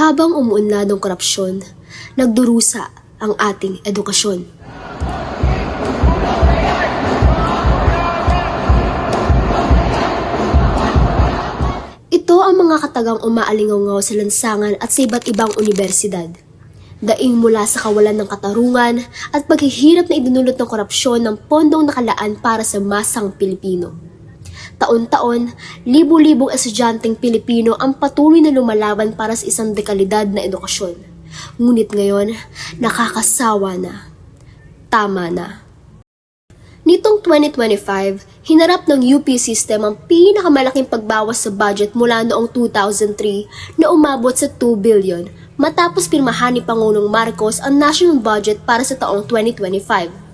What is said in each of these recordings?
Habang umuunlad ang korupsyon, nagdurusa ang ating edukasyon. Ito ang mga katagang umaalingaw sa lansangan at sa iba't ibang universidad. Daing mula sa kawalan ng katarungan at paghihirap na idinulot ng korupsyon ng pondong nakalaan para sa masang Pilipino. Taon-taon, libu-libong estudyanteng Pilipino ang patuloy na lumalaban para sa isang dekalidad na edukasyon. Ngunit ngayon, nakakasawa na. Tama na. Nitong 2025, hinarap ng UP system ang pinakamalaking pagbawas sa budget mula noong 2003 na umabot sa 2 billion matapos pirmahan ni Pangulong Marcos ang national budget para sa taong 2025.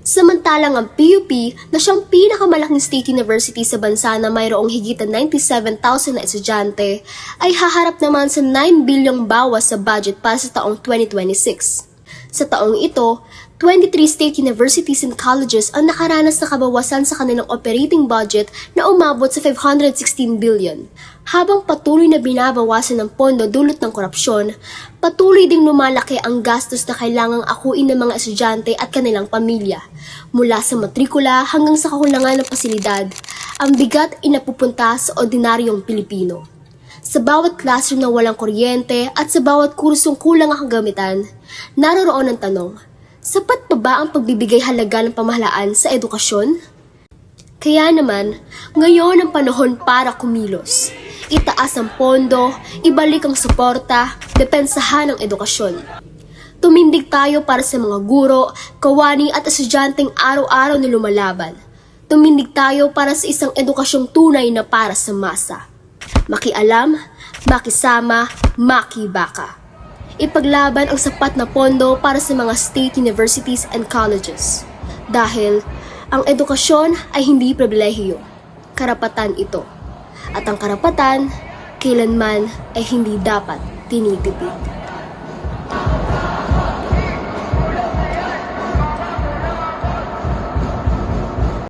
Samantalang ang PUP na siyang pinakamalaking state university sa bansa na mayroong higit na 97,000 na estudyante ay haharap naman sa 9 bilyong bawas sa budget para sa taong 2026. Sa taong ito, 23 state universities and colleges ang nakaranas na kabawasan sa kanilang operating budget na umabot sa 516 billion. Habang patuloy na binabawasan ng pondo dulot ng korupsyon, patuloy ding lumalaki ang gastos na kailangang akuin ng mga estudyante at kanilang pamilya. Mula sa matrikula hanggang sa kakulangan ng pasilidad, ang bigat inapupunta sa ordinaryong Pilipino. Sa bawat classroom na walang kuryente at sa bawat kursong kulang ang kagamitan, naroroon ang tanong, sapat pa ba ang pagbibigay halaga ng pamahalaan sa edukasyon? Kaya naman, ngayon ang panahon para kumilos. Itaas ang pondo, ibalik ang suporta, depensahan ang edukasyon. Tumindig tayo para sa mga guro, kawani at estudyanteng araw-araw na lumalaban. Tumindig tayo para sa isang edukasyong tunay na para sa masa. Makialam, makisama, makibaka. Ipaglaban ang sapat na pondo para sa mga state universities and colleges. Dahil ang edukasyon ay hindi pribilehiyo, karapatan ito. At ang karapatan, kailanman ay hindi dapat tinitipid.